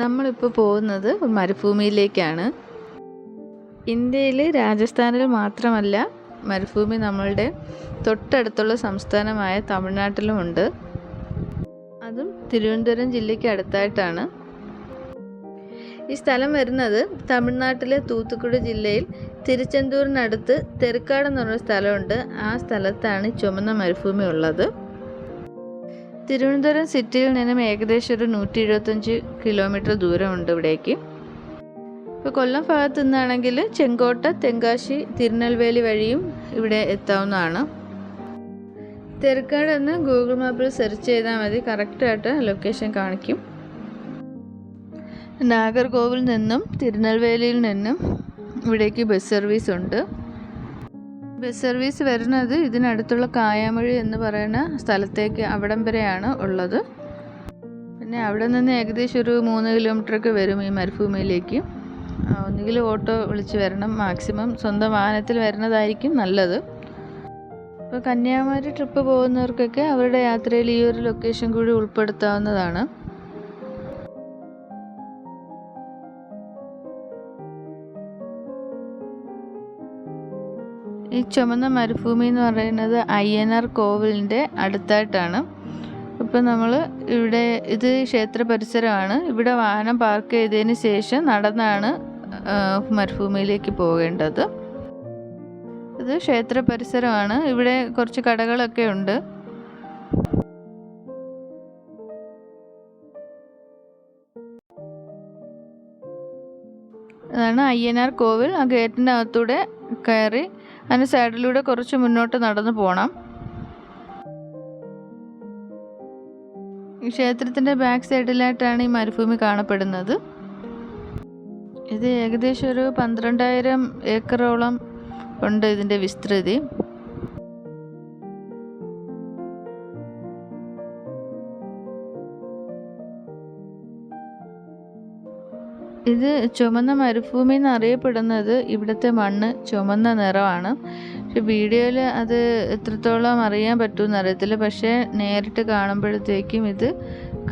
നമ്മളിപ്പോൾ പോകുന്നത് മരുഭൂമിയിലേക്കാണ്. ഇന്ത്യയിൽ രാജസ്ഥാനിൽ മാത്രമല്ല മരുഭൂമി നമ്മളുടെ തൊട്ടടുത്തുള്ള സംസ്ഥാനമായ തമിഴ്നാട്ടിലുമുണ്ട് അതും തിരുവനന്തപുരം ജില്ലയ്ക്ക് അടുത്തായിട്ടാണ്. ഈ സ്ഥലം വരുന്നത് തമിഴ്നാട്ടിലെ തൂത്തുക്കുടി ജില്ലയിൽ തിരുച്ചെന്തൂരിനടുത്ത് തെരുക്കാട് എന്ന് സ്ഥലമുണ്ട്. ആ സ്ഥലത്താണ് ചുമന്ന മരുഭൂമി ഉള്ളത്. തിരുവനന്തപുരം സിറ്റിയിൽ നിന്നും ഏകദേശം ഒരു നൂറ്റി എഴുപത്തഞ്ച് കിലോമീറ്റർ ദൂരമുണ്ട് ഇവിടേക്ക്. ഇപ്പോൾ കൊല്ലം ഭാഗത്ത് നിന്നാണെങ്കിൽ ചെങ്കോട്ട തെങ്കാശി തിരുനെൽവേലി വഴിയും ഇവിടെ എത്താവുന്നതാണ്. തിരക്കാട് എന്ന് ഗൂഗിൾ മാപ്പിൽ സെർച്ച് ചെയ്താൽ മതി. കറക്റ്റായിട്ട് ലൊക്കേഷൻ കാണിക്കും. നാഗർകോവിൽ നിന്നും തിരുനെൽവേലിയിൽ നിന്നും ഇവിടേക്ക് ബസ് സർവീസ് ഉണ്ട്. ബസ് സർവീസ് വരുന്നത് ഇതിനടുത്തുള്ള കായാമൊഴി എന്ന് പറയുന്ന സ്ഥലത്തേക്ക് അവിടം വരെയാണ് ഉള്ളത്. പിന്നെ അവിടെ നിന്ന് ഏകദേശം ഒരു മൂന്ന് കിലോമീറ്ററൊക്കെ വരും ഈ മരുഭൂമിയിലേക്ക്. ഒന്നുകിൽ ഓട്ടോ വിളിച്ച് വരണം മാക്സിമം സ്വന്തം വാഹനത്തിൽ വരുന്നതായിരിക്കും നല്ലത്. ഇപ്പോൾ കന്യാകുമാരി ട്രിപ്പ് പോകുന്നവർക്കൊക്കെ അവരുടെ യാത്രയിൽ ഈ ഒരു ലൊക്കേഷൻ കൂടി ഉൾപ്പെടുത്താവുന്നതാണ്. ഈ ചുമന്ന മരുഭൂമി എന്ന് പറയുന്നത് അയ്യനാർ കോവിലിന്റെ അടുത്തായിട്ടാണ്. ഇപ്പം നമ്മൾ ഇവിടെ ഇത് ക്ഷേത്ര പരിസരമാണ്. ഇവിടെ വാഹനം പാർക്ക് ചെയ്തതിന് ശേഷം നടന്നാണ് മരുഭൂമിയിലേക്ക് പോകേണ്ടത്. ഇത് ക്ഷേത്ര പരിസരമാണ്. ഇവിടെ കുറച്ച് കടകളൊക്കെ ഉണ്ട്. അതാണ് അയ്യനാർ കോവിൽ. ആ ഗേറ്റിന്റെ അകത്തൂടെ കയറി അതിന്റെ സൈഡിലൂടെ കുറച്ച് മുന്നോട്ട് നടന്നു പോകണം ക്ഷേത്രത്തിന്റെ ബാക്ക് സൈഡിലായിട്ടാണ് ഈ മരുഭൂമി കാണപ്പെടുന്നത്. ഇത് ഏകദേശം ഒരു പന്ത്രണ്ടായിരം ഏക്കറോളം ഉണ്ട് ഇതിന്റെ വിസ്തൃതി. ഇത് ചുമന്ന മരുഭൂമി എന്നറിയപ്പെടുന്നത് ഇവിടുത്തെ മണ്ണ് ചുമന്ന നിറമാണ്. പക്ഷെ വീഡിയോയിൽ അത് എത്രത്തോളം അറിയാൻ പറ്റുമെന്ന് അറിയത്തില്ല. പക്ഷേ നേരിട്ട് കാണുമ്പോഴത്തേക്കും ഇത്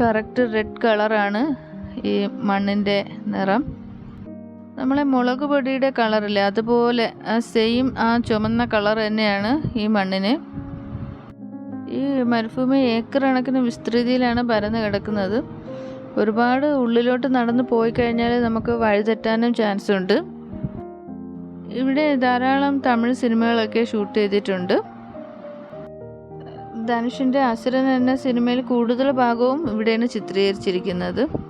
കറക്റ്റ് റെഡ് കളറാണ് ഈ മണ്ണിന്റെ നിറം. നമ്മളെ മുളക് പൊടിയുടെ കളറില്ലേ അതുപോലെ ആ സെയിം ആ ചുമന്ന കളർ തന്നെയാണ് ഈ മണ്ണിന്. ഈ മരുഭൂമി ഏക്കർ കണക്കിന് വിസ്തൃതിയിലാണ് പരന്ന് കിടക്കുന്നത്. ഒരുപാട് ഉള്ളിലോട്ട് നടന്ന് പോയി കഴിഞ്ഞാൽ നമുക്ക് വഴിതെറ്റാനും ചാൻസ് ഉണ്ട്. ഇവിടെ ധാരാളം തമിഴ് സിനിമകളൊക്കെ ഷൂട്ട് ചെയ്തിട്ടുണ്ട്. ധനുഷിന്റെ അസുരൻ എന്ന സിനിമയിൽ കൂടുതൽ ഭാഗവും ഇവിടെയാണ് ചിത്രീകരിച്ചിരിക്കുന്നത്.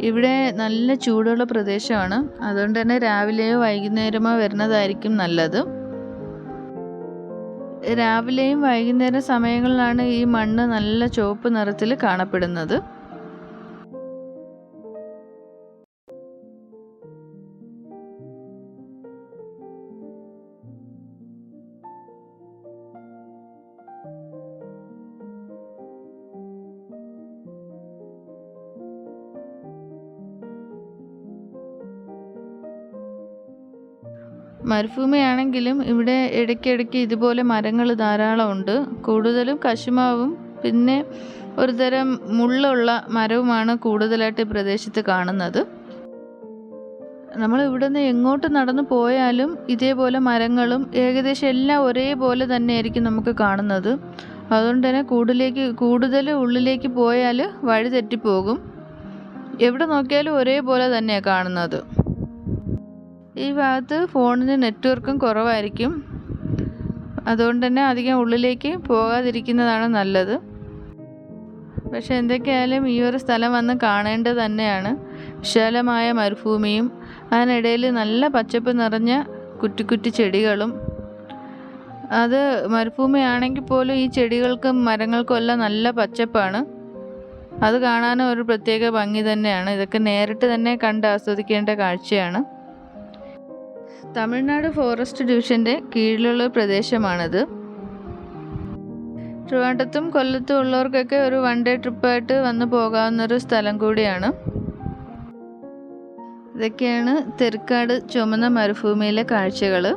ഇവിടെ നല്ല ചൂടുള്ള പ്രദേശമാണ്. അതുകൊണ്ട് തന്നെ രാവിലെയോ വൈകുന്നേരമോ വരുന്നതായിരിക്കും നല്ലത്. രാവിലെയും വൈകുന്നേര സമയങ്ങളിലാണ് ഈ മണ്ണ് നല്ല ചുവപ്പ് നിറത്തിൽ കാണപ്പെടുന്നത്. മരുഭൂമിയാണെങ്കിലും ഇവിടെ ഇടയ്ക്കിടയ്ക്ക് ഇതുപോലെ മരങ്ങൾ ധാരാളം ഉണ്ട് കൂടുതലും കശുമാവും. പിന്നെ ഒരുതരം മുള്ളുള്ള മരവുമാണ് കൂടുതലായിട്ട് ഈ പ്രദേശത്ത് കാണുന്നത്. നമ്മൾ ഇവിടെ നിന്ന് എങ്ങോട്ട് നടന്നു പോയാലും ഇതേപോലെ മരങ്ങളും ഏകദേശം എല്ലാം ഒരേപോലെ തന്നെ ആയിരിക്കും നമുക്ക് കാണുന്നത്. അതുകൊണ്ട് തന്നെ കൂടുതലേക്ക് കൂടുതൽ ഉള്ളിലേക്ക് പോയാൽ വഴി തെറ്റിപ്പോകും. എവിടെ നോക്കിയാലും ഒരേപോലെ തന്നെയാണ് കാണുന്നത്. ഈ ഭാഗത്ത് ഫോണിന് നെറ്റ്വർക്കും കുറവായിരിക്കും. അതുകൊണ്ട് തന്നെ അധികം ഉള്ളിലേക്ക് പോകാതിരിക്കുന്നതാണ് നല്ലത്. പക്ഷെ എന്തൊക്കെയായാലും ഈ ഒരു സ്ഥലം വന്ന് കാണേണ്ടത് തന്നെയാണ്. വിശാലമായ മരുഭൂമിയും അതിനിടയിൽ നല്ല പച്ചപ്പ് നിറഞ്ഞ കുറ്റി കുറ്റി ചെടികളും. അത് മരുഭൂമിയാണെങ്കിൽ പോലും ഈ ചെടികൾക്കും മരങ്ങൾക്കും എല്ലാം നല്ല പച്ചപ്പാണ്. അത് കാണാനും ഒരു പ്രത്യേക ഭംഗി തന്നെയാണ്. ഇതൊക്കെ നേരിട്ട് തന്നെ കണ്ട് ആസ്വദിക്കേണ്ട കാഴ്ചയാണ്. തമിഴ്നാട് ഫോറസ്റ്റ് ഡിവിഷന്റെ കീഴിലുള്ള പ്രദേശമാണത്. ട്രിവാൻഡ്രത്തും കൊല്ലത്തും ഉള്ളവർക്കൊക്കെ ഒരു വൺ ഡേ ട്രിപ്പായിട്ട് വന്നു പോകാവുന്നൊരു സ്ഥലം കൂടിയാണ്. ഇതൊക്കെയാണ് തെർക്കാട് ചുമന്ന മരുഭൂമിയിലെ കാഴ്ചകൾ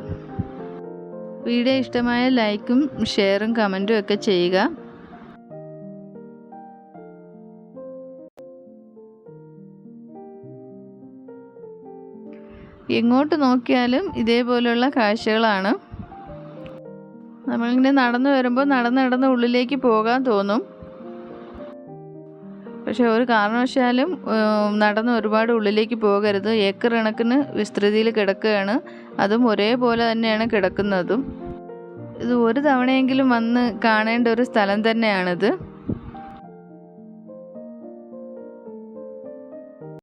വീഡിയോ ഇഷ്ടമായ ലൈക്കും ഷെയറും കമന്റും ഒക്കെ ചെയ്യുക. എങ്ങോട്ട് നോക്കിയാലും ഇതേപോലെയുള്ള കാഴ്ചകളാണ്. നമ്മളിങ്ങനെ നടന്നു വരുമ്പോൾ നടന്ന് നടന്ന് ഉള്ളിലേക്ക് പോകാൻ തോന്നും. പക്ഷേ ഒരു കാരണവശാലും നടന്ന് ഒരുപാട് ഉള്ളിലേക്ക് പോകരുത്. ഏക്കർ കണക്കിന് വിസ്തൃതിയിൽ കിടക്കുകയാണ്. അതും ഒരേപോലെ തന്നെയാണ് കിടക്കുന്നതും. ഇത് ഒരു തവണയെങ്കിലും വന്ന് കാണേണ്ട ഒരു സ്ഥലം തന്നെയാണിത്.